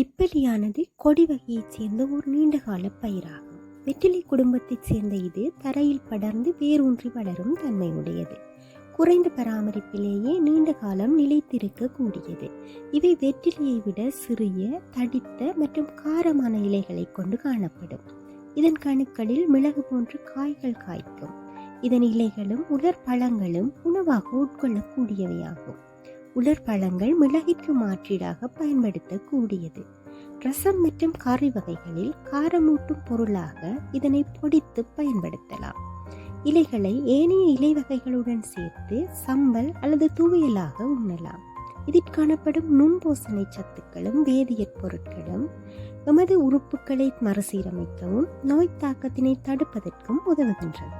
திப்பலியானது கொடி வகையைச் சேர்ந்த ஒரு நீண்டகால பயிராகும். வெற்றிலை குடும்பத்தைச் சேர்ந்த இது தரையில் படர்ந்து வேரூன்றி வளரும் தன்மையுடையது. குறைந்த பராமரிப்பிலேயே நீண்ட காலம் நிலைத்திருக்க கூடியது இவை வெற்றிலையை விட சிறிய தடித்த மற்றும் காரமான இலைகளை கொண்டு காணப்படும். இதன் கணுக்களில் மிளகு போன்ற காய்கள் காய்க்கும். இதன் இலைகளும் உலர் பழங்களும் உணவாக உட்கொள்ளக்கூடியவையாகும். உலர் பழங்கள் மிளகிற்கு மாற்றீடாக பயன்படுத்தக்கூடியது. ரசம் மற்றும் கறி வகைகளில் காரமூட்டும் பொருளாக இதனை பொடித்து பயன்படுத்தலாம். இலைகளை ஏனைய இலை வகைகளுடன் சேர்த்து சம்பல் அல்லது துவையலாக உண்ணலாம். இதில் காணப்படும் நுண்போசனை சத்துக்களும் வேதியியற் பொருட்களும் எமது உறுப்புகளை மறுசீரமைக்கவும் நோய் தாக்கத்தினை தடுப்பதற்கும் உதவுகின்றன.